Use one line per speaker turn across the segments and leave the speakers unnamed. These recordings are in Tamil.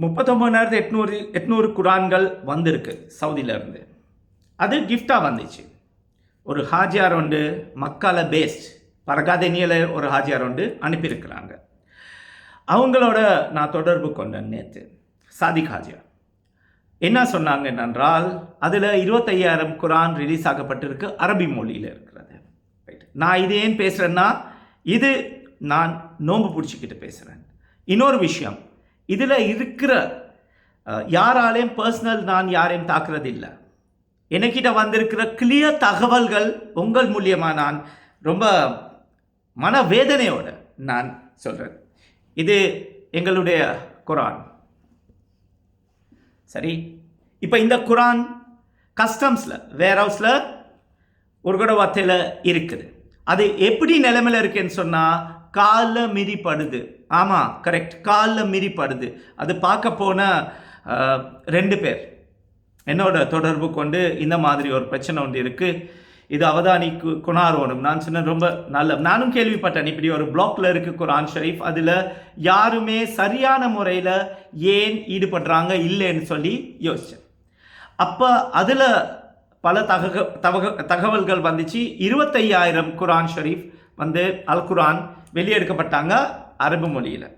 முப்பத்தொம்பதாயிரத்து எட்நூறு எட்நூறு குரான்கள் வந்திருக்கு சவுதியிலேருந்து. அது கிஃப்டாக வந்துச்சு. ஒரு ஹாஜியார் உண்டு மக்கால பேஸ்ட் பரகாதெனியில் ஒரு ஹாஜியார் உண்டு அனுப்பியிருக்கிறாங்க. அவங்களோட நான் தொடர்பு கொண்டேன் நேற்று சாதிக் ஹாஜியார். என்ன சொன்னாங்க என்றால் அதில் இருபத்தையாயிரம் குரான் ரிலீஸ் ஆகப்பட்டிருக்கு அரபி மொழியில் இருக்கிறது. ரைட் நான் இது ஏன் பேசுகிறேன்னா இது நான் நோன்பு பிடிச்சிக்கிட்டு பேசுகிறேன் இன்னொரு விஷயம் இதில் இருக்கிற யாராலையும் பர்சனல் நான் யாரையும் தாக்குறதில்லை. என்கிட்ட எனக்கிட்ட வந்திருக்கிற கிளியர் தகவல்கள் உங்கள் மூலியமாக நான் ரொம்ப மனவேதனையோட நான் சொல்கிறேன் இது எங்களுடைய குரான். சரி? இப்போ இந்த குரான் கஸ்டம்ஸில் வேர் ஹவுஸில் ஒரு கூட வார்த்தையில் இருக்குது. அது எப்படி நிலைமையில் இருக்குன்னு சொன்னால் காலில் மிதிப்படுது. ஆமாம் கரெக்ட் காலில் மிதிப்படுது. அது பார்க்க போன ரெண்டு பேர். என்னோட தொடர்பு கொண்டு இந்த மாதிரி ஒரு பிரச்சனை ஒன்று இருக்குது இது அவதானிக்கு குணாரோணும் நான் சொன்ன ரொம்ப நல்ல நானும் கேள்விப்பட்டேன். இப்படி ஒரு பிளாக்ல இருக்கு குரான் ஷரீஃப் அதில் யாருமே சரியான முறையில் ஏன் ஈடுபடுறாங்க இல்லைன்னு சொல்லி யோசித்தேன் அப்போ அதில் பல தகக தகவ தகவல்கள் வந்துச்சு. இருபத்தையாயிரம் குரான் ஷரீஃப் வந்து அல் குரான் வெளியெடுக்கப்பட்டாங்க. அரபு மொழியில்.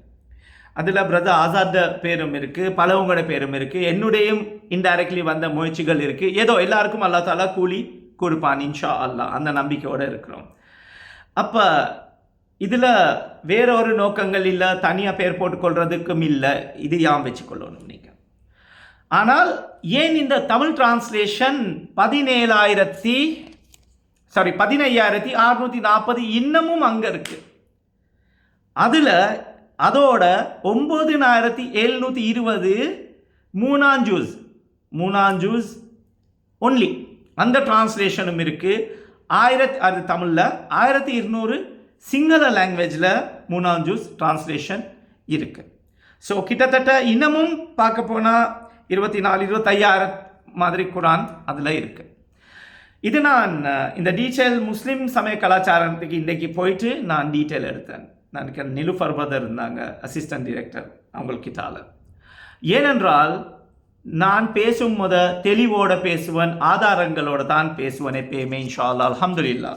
அதில் பிரதர் ஆசாத்த பேரும் இருக்குது பலவங்களோட பேரும் இருக்குது என்னுடையும் இன்டைரக்ட்லி வந்த முயற்சிகள் இருக்குது ஏதோ எல்லாருக்கும் அல்லா தாலா கூலி கொடுப்பான் இன்ஷா அல்லாஹ் அந்த நம்பிக்கையோடு இருக்கிறோம். அப்போ இதில் வேற ஒரு நோக்கங்கள் இல்லை தனியாக பேர் போட்டுக்கொள்றதுக்கும் இல்லை. இது யாம் வச்சுக்கொள்ளணும் நீங்கள் ஆனால் ஏன் இந்த தமிழ் டிரான்ஸ்லேஷன் பதினேழாயிரத்தி சாரி பதினையாயிரத்தி அறுநூற்றி நாற்பது இன்னமும் அங்கே இருக்குது அதில் அதோட ஒம்பதினாயிரத்தி எழுநூற்றி இருபது மூணாம் ஜூஸ் மூணாம் ஜூஸ் ஒன்லி அந்த டிரான்ஸ்லேஷனும் இருக்குது ஆயிரத்தி அது தமிழில் ஆயிரத்தி இருநூறு சிங்கள லாங்குவேஜில் மூணாம் ஜூஸ் டிரான்ஸ்லேஷன் இருக்குது ஸோ கிட்டத்தட்ட இன்னமும் பார்க்க போனால் இருபத்தி நாலு இருபத்தையாயிரம் மாதிரி குரான் அதில் இருக்குது இது நான் இந்த டீட்டெயில் முஸ்லீம் சமய கலாச்சாரத்துக்கு இன்றைக்கு போயிட்டு நான் டீட்டெயில் எடுத்தேன். நான் நிலு ஃபர்பதர் இருந்தாங்க அசிஸ்டன்ட் டிரெக்டர் அவங்கக்கிட்டால ஏனென்றால் நான் பேசும் முத தெளிவோட பேசுவன் ஆதாரங்களோட தான் பேசுவன் எப்பயுமே இன்ஷா அல்லாஹ் அல்ஹம்துலில்லா.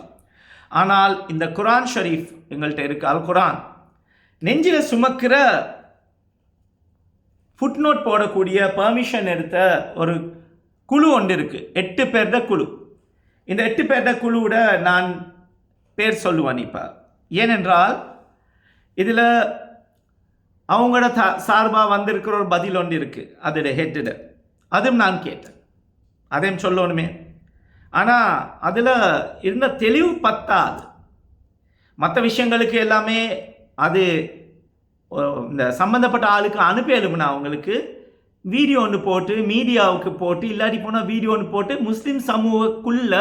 ஆனால் இந்த குரான் ஷரீஃப் எங்கள்கிட்ட இருக்கு அல் குரான். நெஞ்சில் சுமக்கிற ஃபுட்நோட் போடக்கூடிய பர்மிஷன் எடுத்த ஒரு குழு ஒன்று இருக்குது எட்டு பேர்த குழு. இந்த எட்டு பேர்த குழுவோட நான் பேர் சொல்லுவேன் இப்போ. ஏனென்றால் இதில் அவங்களோட த சார்பாக வந்திருக்கிற ஒரு பதில் ஒன்று இருக்குது அதோட ஹெட்டில் அதுவும் நான் கேட்டேன். அதையும் சொல்லணுமே. ஆனால் அதில் இருந்த தெளிவு பத்தாது. மற்ற விஷயங்களுக்கு எல்லாமே அது இந்த சம்மந்தப்பட்ட ஆளுக்கு அனுப்பி எழுப்புனா அவங்களுக்கு வீடியோ ஒன்று போட்டு மீடியாவுக்கு போட்டு இல்லாட்டி போனால் வீடியோ ஒன்று போட்டு முஸ்லீம் சமூகக்குள்ள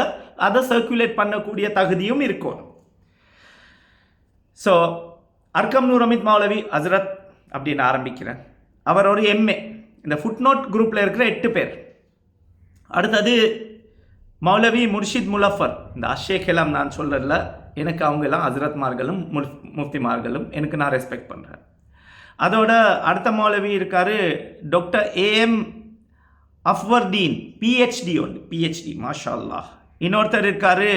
அதை சர்க்குலேட் பண்ணக்கூடிய தகுதியும் இருக்கும் ஸோ அர்க்கம் நூர் அமித் மௌலவி ஹசரத் அப்படின்னு ஆரம்பிக்கிறேன். அவர் ஒரு எம்ஏ இந்த ஃபுட்நோட் குரூப்பில் இருக்கிற எட்டு பேர். அடுத்தது மௌலவி முர்ஷித் முலஃபர். இந்த அஷேக் எல்லாம் நான் சொல்லல எனக்கு அவங்க எல்லாம் ஹசரத்மார்களும் முல் முஃப்திமார்களும் எனக்கு நான் ரெஸ்பெக்ட் பண்ணுறேன் அதோட அடுத்த மௌலவி இருக்கார் டாக்டர் ஏஎம் அஃப்வர்தீன் பிஹெச்டி ஒன்று பிஹெச்டி மாஷா அல்லாஹ் இன்னொருத்தர் இருக்கார்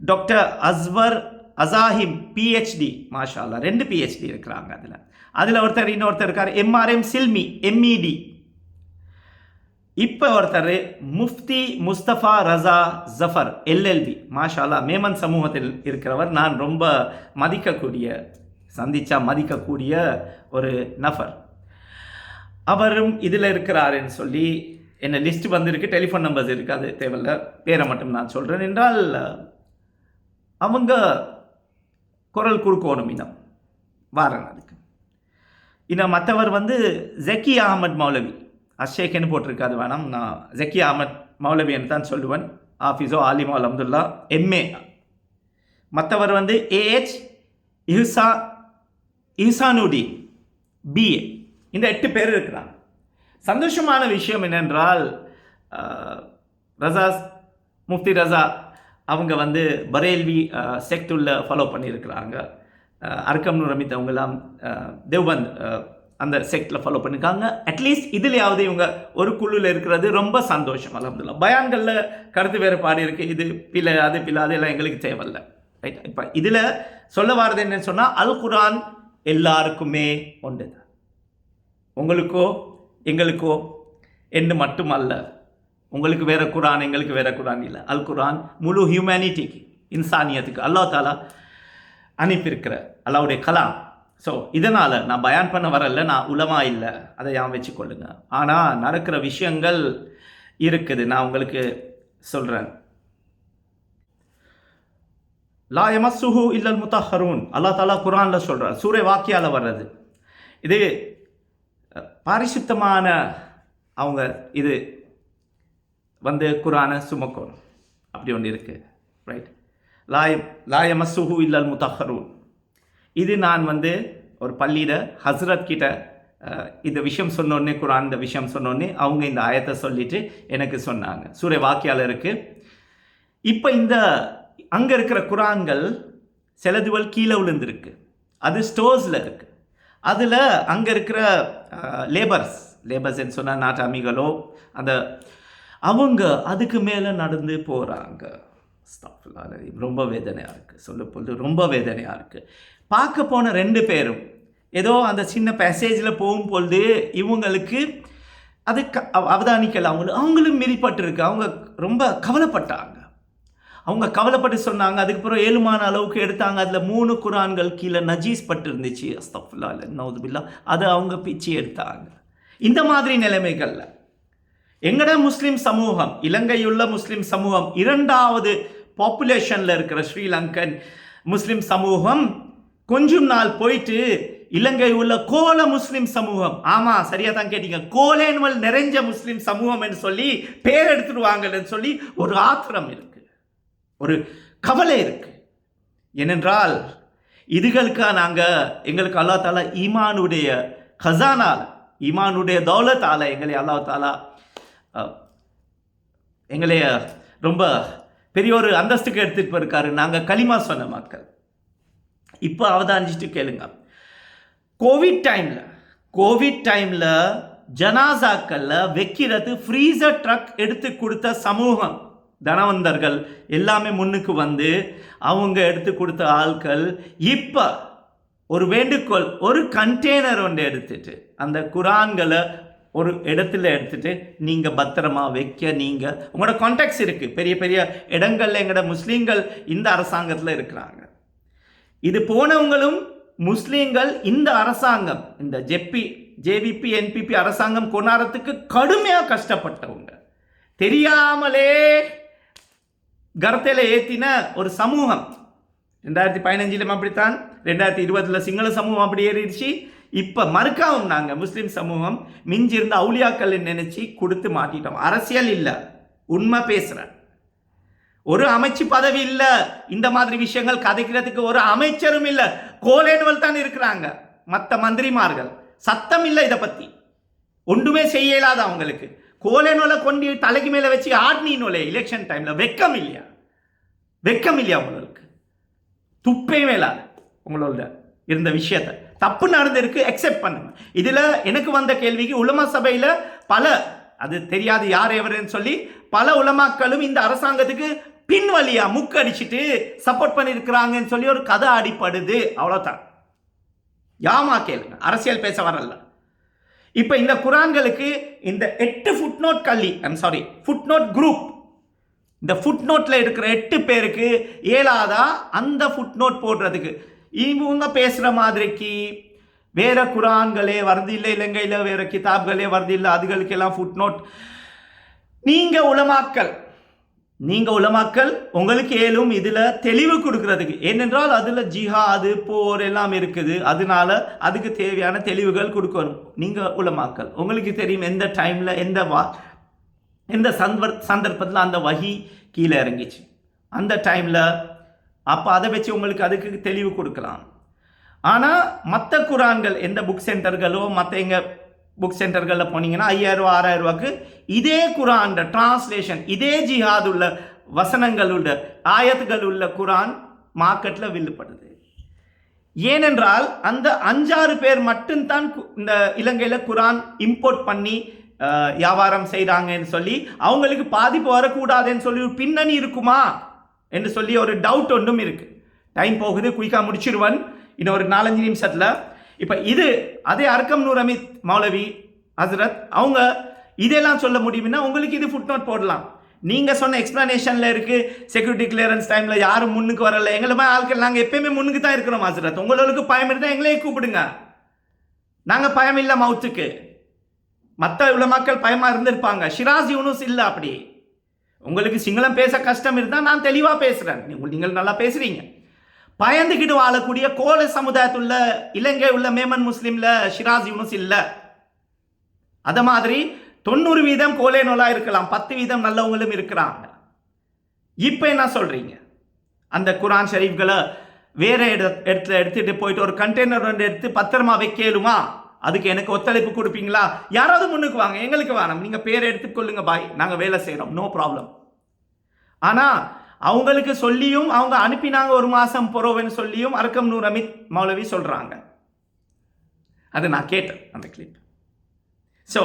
டாக்டர் அஸ்வர் அசாஹிம் பிஹெச்டி மாஷால்லா ரெண்டு பிஹெச்டி இருக்கிறாங்க அதில். அதில் ஒருத்தர் இன்னொருத்தர் இருக்கார் எம்ஆர்எம் சில்மி எம்இடி இப்போ ஒருத்தர் முஃப்தி முஸ்தபா ரசா ஜஃபர் எல்எல்பி மாஷாலா மேமன் சமூகத்தில் இருக்கிறவர் நான் ரொம்ப மதிக்கக்கூடிய சந்திச்சா மதிக்கக்கூடிய ஒரு நபர். அவரும் இதில் இருக்கிறாருன்னு சொல்லி என்ன லிஸ்ட் வந்திருக்கு டெலிஃபோன் நம்பர்ஸ் இருக்குது அது தேவையில்ல பேரை மட்டும் நான் சொல்கிறேன் என்றால் அவங்க குரல் கொடுக்கணும் இன்னும். வாரணாதுக்கு இன்னும் மற்றவர் வந்து ஜக்கி அகமது மௌலவி. அஷேக்னு போட்டிருக்காது வேணாம். நான் ஜக்கி அகமத் மௌலவின்னு தான் சொல்லுவேன். ஆஃபீஸோ ஆலிமா அலமதுல்லா எம்ஏ மற்றவர் வந்து ஏஹெச் இஹ்சா இஹ்சானுடி பிஏ இந்த எட்டு பேர் இருக்கிறாங்க. சந்தோஷமான விஷயம் என்னென்றால் ரசாஸ் ரசா முஃப்தி ரசா அவங்க வந்து பரேல்வி செக்டுள்ள ஃபாலோ பண்ணியிருக்கிறாங்க. அர்க்கம்னு ரமித் அவங்கெல்லாம் தேவ்பந்த் அந்த செக்டில் ஃபாலோ பண்ணியிருக்காங்க. அட்லீஸ்ட் இதுலையாவது இவங்க ஒரு குழுவில் இருக்கிறது ரொம்ப சந்தோஷம் அலமதுல்லா. பயான்களில் கருத்து வேறுபாடு இருக்குது இது பிள்ளை அது பிள்ளை அதெல்லாம் எங்களுக்கு தேவையில்ல. ரைட் இப்போ இதில் சொல்ல வர்றது என்னன்னு சொன்னால் அல் குரான் எல்லாருக்குமே ஒன்று தான் உங்களுக்கோ எங்களுக்கோ என்று மட்டுமல்ல உங்களுக்கு வேற குரான் எங்களுக்கு வேற குரான் இல்லை. அல் குரான் முழு ஹியூமனிட்டிக்கு இன்சானியத்துக்கு அல்லா தாலா அனுப்பியிருக்கிற அல்லாவுடைய கலாம். ஸோ இதனால் நான் பயான் பண்ண வரல நான் உலமா இல்லை. அதை யான் வச்சுக்கொள்ளுங்க ஆனால் நடக்கிற விஷயங்கள் இருக்குது. நான் உங்களுக்கு சொல்கிறேன் லா யமஸ்ஸுஹு இல்லல் முத்தஹரூன் அல்லாஹ் தாலா குரானில் சொல்கிறார் சூரிய வாக்கியால் வர்றது. இது பாரிசுத்தமான அவங்க இது வந்து குரானை சுமக்கணும் அப்படி ஒன்று இருக்குது ரைட் லாய் சுஹு இல்லல் முத்தஹரூன். இது நான் வந்து ஒரு பள்ளியில் ஹஸ்ரத் கிட்ட இந்த விஷயம் சொன்னோடனே குரான் இந்த விஷயம் சொன்னோடனே அவங்க இந்த ஆயத்தை சொல்லிட்டு எனக்கு சொன்னாங்க. சூரிய வாக்கியால் இருக்குது இப்போ இந்த அங்கே இருக்கிற குரான்கள் செலதுவல் கீழே விழுந்திருக்கு அது ஸ்டோர்ஸில் இருக்குது அதில் அங்கே இருக்கிற லேபர்ஸ் லேபர்ஸ்ன்னு சொன்னால் நாட்டு அமிகளோ அந்த அவங்க அதுக்கு மேலே நடந்து போகிறாங்க ரொம்ப வேதனையாக இருக்குது சொல்ல பொழுது ரொம்ப வேதனையாக இருக்குது பார்க்க போன ரெண்டு பேரும் ஏதோ அந்த சின்ன பேசேஜில் போகும் பொழுது இவங்களுக்கு அது க அவதானிக்கல. அவங்களும் அவங்களும் மிதிப்பட்டிருக்கு. அவங்க ரொம்ப கவலைப்பட்டாங்க. அவங்க கவலைப்பட்டு சொன்னாங்க அதுக்கப்புறம் ஏழுமான அளவுக்கு எடுத்தாங்க. அதில் மூணு குரான்கள் கீழே நஜீஸ் பட்டு இருந்துச்சு அஸ்தஃபுல்லா நவுதுபில்லா அதை அவங்க பிச்சு எடுத்தாங்க. இந்த மாதிரி நிலைமைகளில் எங்கட முஸ்லிம் சமூகம் இலங்கையுள்ள முஸ்லிம் சமூகம் இரண்டாவது பாப்புலேஷனில் இருக்கிற ஸ்ரீலங்கன் முஸ்லிம் சமூகம் கொஞ்சம் நாள் போயிட்டு இலங்கை உள்ள கோல முஸ்லிம் சமூகம். ஆமா சரியா தான் கேட்டீங்க. கோலேன்வல் நிறைஞ்ச முஸ்லிம் சமூகம் என்று சொல்லி பேர் எடுத்துடுவாங்கன்னு சொல்லி ஒரு ஆத்திரம் இருக்கு. ஒரு கவலை இருக்கு. ஏனென்றால் இதுகளுக்கா நாங்கள் எங்களுக்கு அல்லா தாலா ஈமானுடைய கசானால் ஈமானுடைய தௌலத்தால எங்களை அல்லா தாலா எங்களைய ரொம்ப பெரிய ஒரு அந்தஸ்துக்கு எடுத்துகிட்டு போயிருக்காரு. நாங்கள் களிமா சொன்ன மக்கள். இப்போ அவதானிச்சுட்டு கேளுங்க. கோவிட் டைமில் கோவிட் டைமில் ஜனாசாக்களில் வைக்கிறது ஃப்ரீசர் ட்ரக் எடுத்து கொடுத்த சமூகம். தனவந்தர்கள் எல்லாமே முன்னுக்கு வந்து அவங்க எடுத்து கொடுத்த ஆட்கள் இப்போ ஒரு வேண்டுகோள் ஒரு கண்டெய்னர் ஒன்று எடுத்துட்டு அந்த குரான்களை ஒரு இடத்துல எடுத்துகிட்டு நீங்கள் பத்திரமா வைக்க நீங்கள் உங்களோட கான்டாக்ட்ஸ் இருக்குது பெரிய பெரிய இடங்கள்ல எங்களோட முஸ்லீம்கள் இந்த அரசாங்கத்தில் இருக்கிறாங்க. இது போனவங்களும் முஸ்லீம்கள் இந்த அரசாங்கம் இந்த ஜெப்பி ஜேவிபி என்பிபி அரசாங்கம் கொண்டாடுறதுக்கு கடுமையாக கஷ்டப்பட்டவங்க. தெரியாமலே கரத்தில் ஏற்றின ஒரு சமூகம். ரெண்டாயிரத்தி பதினஞ்சிலும் அப்படித்தான். ரெண்டாயிரத்தி இருபதில் சிங்கள சமூகம் அப்படி ஏறிடுச்சு. இப்போ மறுக்காவும் நாங்கள் முஸ்லீம் சமூகம் மிஞ்சி இருந்த அவுளியாக்கள் நினச்சி கொடுத்து மாட்டிட்டோம். அரசியல் இல்லை. உண்மை பேசுகிறேன் ஒரு அமைச்சு பதவி இல்லை. இந்த மாதிரி விஷயங்கள் கதைக்கிறதுக்கு ஒரு அமைச்சரும் இல்லை. கோலேனுவல் தான் இருக்கிறாங்க. மற்ற மந்திரிமார்கள். சத்தம் இல்லை இதை பற்றி ஒன்றுமே செய்ய இயலாத அவங்களுக்கு. கோலேனுவலை கொண்டு தலைக்கு மேலே வச்சு ஆட்னினோலே எலெக்ஷன் டைமில் வெக்கம் இல்லையா வெக்கம் இல்லையா உங்களுக்கு? துப்பே மேலாது உங்களோட இருந்த விஷயத்தை. தப்பு நடந்திருக்கு அக்செப்ட் பண்ணுங்க. இதில் எனக்கு வந்த கேள்விக்கு உலமா சபையில் பல அது தெரியாது யார் எவருன்னு சொல்லி பல உலமாக்களும் இந்த அரசாங்கத்துக்கு பின்வழியாக முக்கடிச்சிட்டு சப்போர்ட் பண்ணியிருக்கிறாங்கன்னு சொல்லி ஒரு கதை அடிப்படுது அவ்வளோதான் யாமா கேளுங்க. அரசியல் பேச வரல. இப்போ இந்த குரான்களுக்கு இந்த எட்டு ஃபுட்நோட் கள்ளி ஐம் சாரி ஃபுட்நோட் குரூப் இந்த ஃபுட்நோட்டில் இருக்கிற எட்டு பேருக்கு ஏழாதா அந்த ஃபுட்நோட் போடுறதுக்கு. இவங்க பேசுகிற மாதிரிக்கு வேற குரான்களே வருது இல்லை இலங்கையில் வேற கிதாப்களே வருது இல்லை அதுகளுக்கெல்லாம் ஃபுட்நோட் நீங்கள் உலமாக்கல். நீங்கள் உலமாக்கல் உங்களுக்கு ஏலும் இதில் தெளிவு கொடுக்கறதுக்கு. ஏனென்றால் அதில் ஜிஹா அது போர் எல்லாம் இருக்குது. அதனால அதுக்கு தேவையான தெளிவுகள் கொடுக்கணும். நீங்கள் உலமாக்கல். உங்களுக்கு தெரியும் எந்த டைமில் எந்த வா எந்த சந்தர் சந்தர்ப்பத்தில் அந்த வகி கீழே இறங்கிச்சு. அந்த டைமில் அப்போ அதை வச்சு உங்களுக்கு அதுக்கு தெளிவு கொடுக்கலாம். ஆனால் மற்ற குரான்கள் எந்த புக் சென்டர்களோ மற்ற எங்கள் புக் சென்டர்களில் போனீங்கன்னா ஐயாயிரம் ரூபா ஆறாயிரம் ரூபாய்க்கு இதே குரான் டிரான்ஸ்லேஷன் இதே ஜிஹாத் உள்ள வசனங்கள் உள்ள ஆயத்துகள் உள்ள குரான் மார்க்கெட்டில் வில்லுப்படுது ஏனென்றால் அந்த அஞ்சாறு பேர் மட்டும்தான் கு- இந்த இலங்கையில் குரான் இம்போர்ட் பண்ணி வியாபாரம் செய்கிறாங்கன்னு சொல்லி அவங்களுக்கு பாதிப்பு வரக்கூடாதுன்னு சொல்லி ஒரு பின்னணி இருக்குமா? என்று சொல்லி ஒரு டவுட் ஒன்றும் இருக்குது டைம் போகுது குயிக்காக முடிச்சிருவன். இன்னும் ஒரு நாலஞ்சு நிமிஷத்தில். இப்போ இது அதே அர்க்கம் நூர் அமித் மௌலவி ஹசரத் அவங்க இதெல்லாம் சொல்ல முடியும்னா உங்களுக்கு இது ஃபுட் நோட் போடலாம். நீங்கள் சொன்ன எக்ஸ்ப்ளனேஷனில் இருக்குது செக்யூரிட்டி கிளியரன்ஸ் டைமில் யாரும் முன்னுக்கு வரல. எங்களை மாதிரி ஆட்கள் நாங்கள் எப்பயுமே முன்னுக்கு தான் இருக்கிறோம் ஹசரத். உங்களுக்கு பயம் இருந்தால் எங்களே கூப்பிடுங்க. நாங்கள் பயம் இல்லை மவுத்துக்கு மற்ற இவ்வளோ மக்கள் பயமாக இருந்திருப்பாங்க. ஷிராஸ் யூனுஸ் இல்லை அப்படி. உங்களுக்கு சிங்களம் பேச கஷ்டம் இருந்தால் நான் தெளிவாக பேசுகிறேன் நீங்கள் நல்லா பேசுகிறீங்க பயந்துக்கிட்டு வாழக்கூடிய கோல சமுதாயத்துள்ள இலங்கை உள்ள மேமன் முஸ்லீமில் ஷிராஸ் யூனுஸ் இல்லை. அதை மாதிரி தொண்ணூறு வீதம் கோலே நோலா இருக்கலாம். பத்து வீதம் நல்லவங்களும் இருக்கிறாங்க. இப்போ என்ன சொல்கிறீங்க அந்த குரான் ஷரீஃப்களை வேறு இட இடத்துல எடுத்துகிட்டு போயிட்டு ஒரு கண்டெய்னர் ரெண்டு எடுத்து பத்திரமா வைக்கலுமா அதுக்கு எனக்கு ஒத்துழைப்பு கொடுப்பீங்களா? யாராவது முன்னுக்கு வாங்க எங்களுக்கு வேணாம் நீங்கள் பேர் எடுத்துக்கொள்ளுங்க பாய் நாங்கள் வேலை செய்கிறோம் நோ ப்ராப்ளம் ஆனால் அவங்களுக்கு சொல்லியும் அவங்க அனுப்பினாங்க ஒரு மாதம் போறோம்னு சொல்லியும் அர்க்கம் நூர் அமித் மௌலவி சொல்கிறாங்க அது நான் கேட்டேன் அந்த கிளிப் ஸோ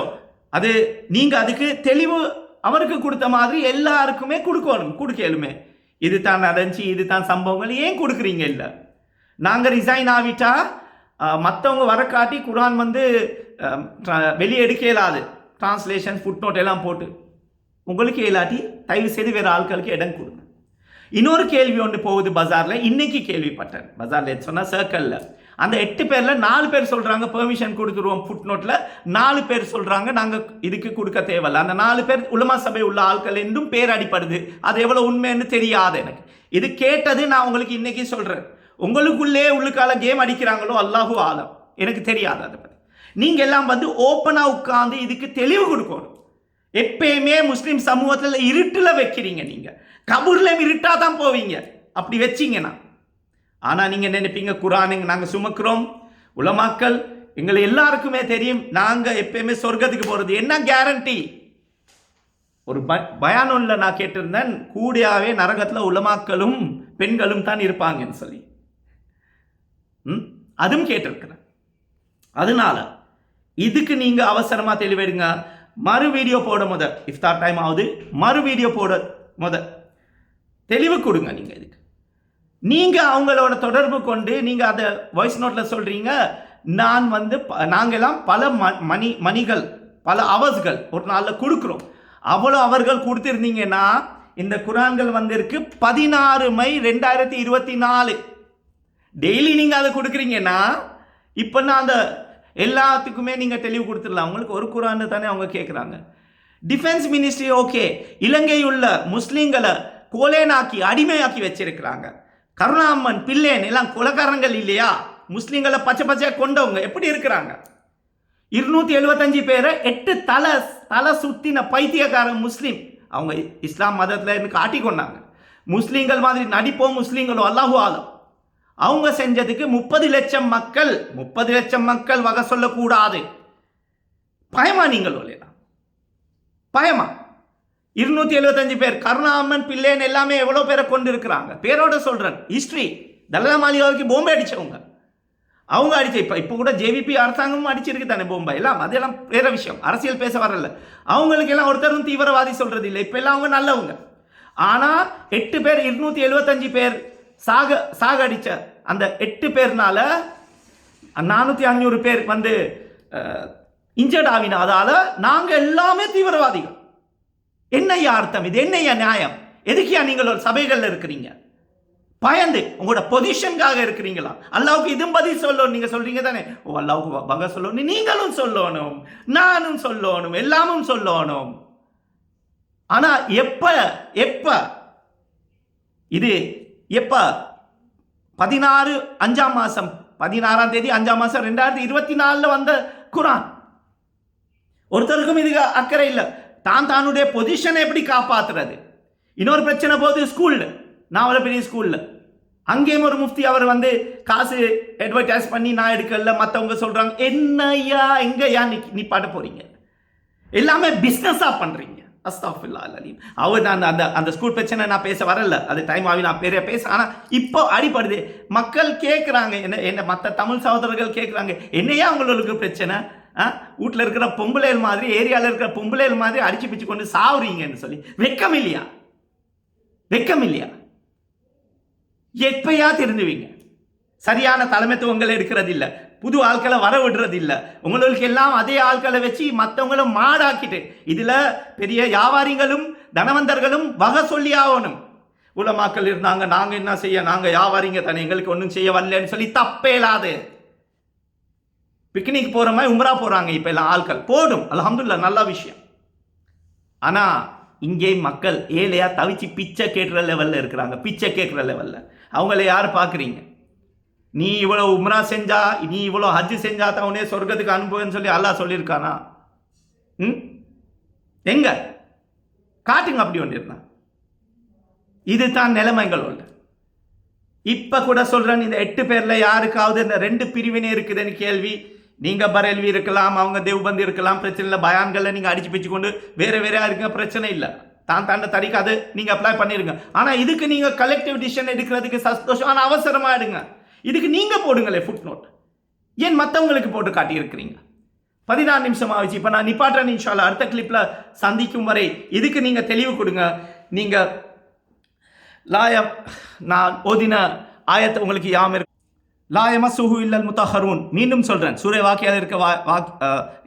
அது நீங்கள் அதுக்கு தெளிவு அவருக்கு கொடுத்த மாதிரி எல்லாருக்குமே கொடுக்கணும் கொடுக்கலுமே. இது தான் நடந்துச்சு இது தான் சம்பவங்கள் ஏன் கொடுக்குறீங்க இல்லை? நாங்கள் ரிசைன் ஆகிட்டா மற்றவங்க வர காட்டி குரான் வந்து வெளியே எடுக்க இயலாது டிரான்ஸ்லேஷன் ஃபுட் நோட் எல்லாம் போட்டு. உங்களுக்கு இயலாட்டி தயவு செய்து வேறு ஆட்களுக்கு இடம் கொடுங்க இன்னொரு கேள்வி ஒன்று போகுது பஜாரில். இன்னைக்கு கேள்விப்பட்டேன். பஜாரில் சொன்னால் சர்க்கிளில் அந்த எட்டு பேரில் நாலு பேர் சொல்கிறாங்க பெர்மிஷன் கொடுத்துருவோம் ஃபுட் நோட்டில் நாலு பேர் சொல்கிறாங்க நாங்கள் இதுக்கு கொடுக்க தேவையில்ல. அந்த நாலு பேர் உலமா சபை உள்ள ஆட்கள் என்றும் பேர் அடிப்படுது அது எவ்வளோ உண்மைன்னு தெரியாது எனக்கு. இது கேட்டது நான் உங்களுக்கு இன்றைக்கி சொல்கிறேன் உங்களுக்குள்ளே உள்ளுக்கால கேம் அடிக்கிறாங்களோ அல்லாஹு ஆலம். எனக்கு தெரியாது அதை பற்றி நீங்கள் எல்லாம் வந்து ஓப்பனாக உட்காந்து இதுக்கு தெளிவு கொடுக்கணும். எப்பயுமே முஸ்லீம் சமூகத்தில் இருட்டில் வைக்கிறீங்க நீங்கள் கபூரில் இருட்டாக தான் போவீங்க. அப்படி வச்சீங்கன்னா. ஆனால் நீங்கள் நினைப்பீங்க குரானுங்க நாங்கள் சுமக்கிறோம். உலமாக்கள் எங்களை எல்லாருக்குமே தெரியும் நாங்கள் எப்பயுமே சொர்க்கத்துக்கு போகிறது என்ன கேரண்டி ஒரு ப பயானொன்ல நான் கேட்டிருந்தேன் கூடியாவே நரகத்தில் உலமாக்களும் பெண்களும் தான் இருப்பாங்கன்னு சொல்லி. அதுவும் கேட்டிருக்கிறேன் அதனால இதுக்கு நீங்க அவசரமா தெளிவெடுங்க. மறு வீடியோ போட முத இஃப்தார் டைம் ஆகுது. மறு வீடியோ போட முத. தெளிவு கொடுங்க நீங்க இதுக்கு. நீங்க அவங்களோட தொடர்பு கொண்டு நீங்க அதை வாய்ஸ் நோட்டில் சொல்றீங்க. நான் வந்து ப- நாங்கெல்லாம் பல ம- மணி மணிகள் பல அவர்ஸ்கள் ஒரு நாளில் கொடுக்குறோம். அவ்வளோ அவர்கள் கொடுத்துருந்தீங்கன்னா இந்த குரான்கள் வந்திருக்கு. பதினாறு மை ரெண்டாயிரத்தி இருபத்தி நாலு. டெய்லி நீங்கள் அதை கொடுக்குறீங்கன்னா இப்போ நான் அந்த எல்லாத்துக்குமே நீங்கள் தெளிவு கொடுத்துடலாம். உங்களுக்கு ஒரு குரான் தானே அவங்க கேட்குறாங்க டிஃபென்ஸ் மினிஸ்ட்ரி ஓகே இலங்கை உள்ள முஸ்லீம்களை கோலேனாக்கி அடிமையாக்கி வச்சிருக்கிறாங்க. கருணாமன் பிள்ளேன் எல்லாம் குலகாரங்கள் இல்லையா? முஸ்லீம்களை பச்சை பச்சையாக கொண்டவங்க எப்படி இருக்கிறாங்க? இருநூத்தி எழுபத்தஞ்சு பேரை எட்டு தலை தலை சுத்தின பைத்தியக்காரன் முஸ்லீம். அவங்க இஸ்லாம் மதத்தில் இருந்து காட்டி கொண்டாங்க. முஸ்லீம்கள் மாதிரி நடிப்போம் முஸ்லீம்களோ அல்லாஹு ஆலம். அவங்க செஞ்சதுக்கு முப்பது லட்சம் மக்கள் முப்பது லட்சம் மக்கள் வகை சொல்லக்கூடாது. பயமா நீங்கள் இல்லையா? பயமா? இருநூத்தி எழுபத்தஞ்சு பேர் கருணாமன் பிள்ளைன்னு எல்லாமே எவ்வளோ பேரை கொண்டு இருக்கிறாங்க பேரோட சொல்றேன். ஹிஸ்ட்ரி தலதா மாளிகாவுக்கு பொம்பை அடிச்சவங்க. அவங்க அடிச்ச இப்போ இப்போ கூட ஜேவிபி அரசாங்கமும் அடிச்சிருக்கு தானே பொம்பை எல்லாம் அதெல்லாம் வேற விஷயம். அரசியல் பேச வரல. அவங்களுக்கு எல்லாம் ஒருத்தரும் தீவிரவாதி சொல்றது இல்லை இப்போ எல்லாம் அவங்க நல்லவங்க. ஆனால் எட்டு பேர் இருநூத்தி எழுபத்தஞ்சு பேர் சாக சாக அடித்த அந்த எட்டு பேர்னால நானூற்றி அஞ்சூறு பேர் வந்து இன்ஜர்ட் ஆகின அதால் நாங்கள் எல்லாமே தீவிரவாதிகள். என்னையா அர்த்தம் இது? என்னையா நியாயம்? எதுக்கியா நீங்கள் ஒரு சபைகளில் இருக்கிறீங்க? பயந்து உங்களோட பொசிஷனுக்காக இருக்கிறீங்களா? அல்லாவுக்கு இதும் பதில் சொல்லணும் நீங்கள் சொல்கிறீங்க தானே? ஓ அல்லாவுக்கு பங்க சொல்லணும். நீங்களும் சொல்லணும் நானும் சொல்லணும் எல்லாமும் சொல்லணும். ஆனால் எப்போ எப்போ இது எப்போ? பதினாறு அஞ்சாம் மாதம் பதினாறாம் தேதி அஞ்சாம் மாதம் ரெண்டாயிரத்தி இருபத்தி நாலில் வந்த குரான். ஒருத்தருக்கும் இது அக்கறை இல்லை. தான் தானுடைய பொசிஷனை எப்படி காப்பாத்துறது? இன்னொரு பிரச்சனை போகுது ஸ்கூலில் நான் பெரிய ஸ்கூலில் அங்கேயும் ஒரு முஃப்தி அவர் வந்து காசு அட்வர்டைஸ் பண்ணி நான் எடுக்கல மற்றவங்க சொல்கிறாங்க என்னையா எங்கயா நீ நீ பாட்ட எல்லாமே பிஸ்னஸாக பண்ணுறீங்க அஸ்தாஃபில்லா அலீம் அவர் நான் அந்த அந்த ஸ்கூல் பிரச்சனை நான் பேச வரல. அது டைம் ஆகி நான் பெரிய பேச ஆனால் இப்போ அடிப்படுது மக்கள் கேட்குறாங்க என்ன என்ன மற்ற தமிழ் சகோதரர்கள் கேட்குறாங்க என்னையா உங்களுக்கு பிரச்சனை? ஆ? வீட்டில் இருக்கிற பொம்பளைகள் மாதிரி ஏரியாவில் இருக்கிற பொம்பளைகள் மாதிரி அடிச்சு பிச்சு கொண்டு சாவுறீங்கன்னு சொல்லி. வெக்கம் இல்லையா? வெக்கம் இல்லையா? எப்பயா தெரிஞ்சுவீங்க? சரியான தலைமைத்துவங்கள் எடுக்கிறது இல்லை புது ஆட்களை வர விடுறது இல்லை உங்களுக்கு எல்லாம் அதே ஆட்களை வச்சு மற்றவங்கள மாடாக்கிட்டு இதில் பெரிய வியாபாரிகளும் தனவந்தர்களும் வகை சொல்லி ஆகணும். உலமாக்கள் இருந்தாங்க நாங்கள் என்ன செய்ய நாங்கள் வியாபாரிங்க தானே எங்களுக்கு ஒன்றும் செய்ய வரலன்னு சொல்லி தப்பே இல்லாது பிக்னிக் போகிற மாதிரி உம்ரா போகிறாங்க இப்போ எல்லாம் ஆட்கள். போடும் அலமதுல்லா நல்ல விஷயம். ஆனால் இங்கே மக்கள் ஏழையாக தவிச்சு பிச்சை கேட்குற லெவலில் இருக்கிறாங்க பிச்சை கேட்குற லெவலில் அவங்கள யார் பார்க்குறீங்க? நீ இவ்வளோ உம்ரா செஞ்சா நீ இவ்வளோ ஹஜ் செஞ்சா தான் உடனே சொர்க்கத்துக்கு அனுப்புவேன்னு சொல்லி அல்லாஹ் சொல்லியிருக்கானா? ம்? எங்க? காட்டுங்க அப்படி ஒன்று இதுதான் இதுதான் உள்ள இப்போ கூட சொல்கிறேன் இந்த எட்டு பேரில் யாருக்காவது இந்த ரெண்டு பிரிவினை இருக்குதுன்னு கேள்வி. நீங்கள் பரேல்வி இருக்கலாம் அவங்க தேவ்பந்த் இருக்கலாம் பிரச்சனை இல்லை. பயான்களை நீங்கள் அடிச்சு பிச்சு கொண்டு வேறு வேறையாக இருக்க பிரச்சனை இல்லை. தான் தாண்ட தறிக்கு அது அப்ளை பண்ணிடுங்க ஆனால் இதுக்கு நீங்கள் கலெக்டிவ் டிசிஷன் எடுக்கிறதுக்கு சந்தோஷம் ஆனால் அவசரமாக எடுங்க. இதுக்கு நீங்கள் போடுங்களே ஃபுட் நோட் ஏன் மற்றவங்களுக்கு போட்டு காட்டியிருக்கிறீங்க? பதினாறு நிமிஷம் ஆச்சு இப்போ நான் நிப்பாட்டுறேன் இன்ஷால்லா அடுத்த கிளிப்பில் சந்திக்கும் வரை இதுக்கு நீங்கள் தெளிவு கொடுங்க. நீங்கள் லாயம் நான் ஓதின ஆயத்தை உங்களுக்கு யாம் இருக்கு. லாயம சுஹு இல்லல் முத்தஹரூன். மீண்டும் சொல்கிறேன் சூரிய வாக்கியால் இருக்க வா வாக்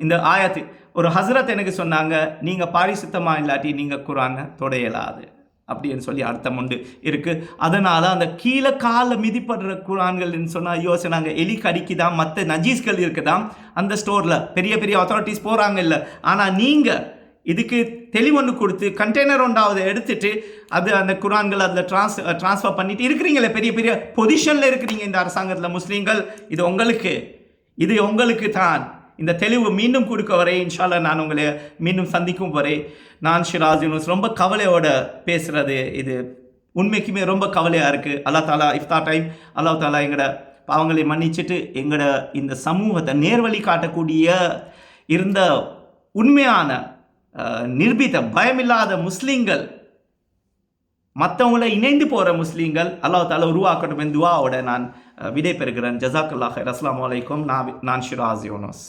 இந்த ஆயத்து. ஒரு ஹசரத் எனக்கு சொன்னாங்க நீங்கள் பாரிசுத்தமாக இல்லாட்டி நீங்கள் குரானை தொடையலாது. அப்படின்னு சொல்லி அர்த்தம் உண்டு. இருக்குது அதனால் அந்த கீழே காலில் மிதிப்படுற குரான்கள்னு யோசனை யோசனாங்க. எலி கடிக்குதான் மற்ற நஜீஸ்கள் இருக்குதான் அந்த ஸ்டோரில் பெரிய பெரிய அத்தாரிட்டிஸ் போகிறாங்க இல்லை ஆனால் நீங்கள் இதுக்கு தெளிவொன்று கொடுத்து கண்டெய்னர் ஒன்றாவது எடுத்துட்டு அது அந்த குரான்கள் அதில் ட்ரான்ஸ் ட்ரான்ஸ்ஃபர் பண்ணிட்டு இருக்கிறீங்களே. பெரிய பெரிய பொசிஷனில் இருக்கிறீங்க இந்த அரசாங்கத்தில் முஸ்லீம்கள். இது உங்களுக்கு. இது உங்களுக்கு தான். இந்த தெளிவு மீண்டும் கொடுக்க வரை இன்ஷால்லா நான் உங்களை மீண்டும் சந்திக்கும் வரை நான் ஷிராஜ் யூனுஸ் ரொம்ப கவலையோட பேசுகிறது இது. உண்மைக்குமே ரொம்ப கவலையாக இருக்குது அல்லா தாலா இஃப்தா டைம் அல்லா தாலா எங்களோட பாவங்களை மன்னிச்சுட்டு எங்களோட இந்த சமூகத்தை நேர்வழி காட்டக்கூடிய இருந்த உண்மையான அஹ், நிர்பீத பயமில்லாத முஸ்லீம்கள் மற்றவங்கள இணைந்து போகிற முஸ்லீம்கள் அல்லாஹ் தாலா உருவாக்கட்டும் துவாவோட நான் விடை பெறுகிறேன். ஜசாக் அல்லாஹ் அஸ்லாம் வலைக்கம் நான் நான் ஷிராஸ் யோனோஸ்.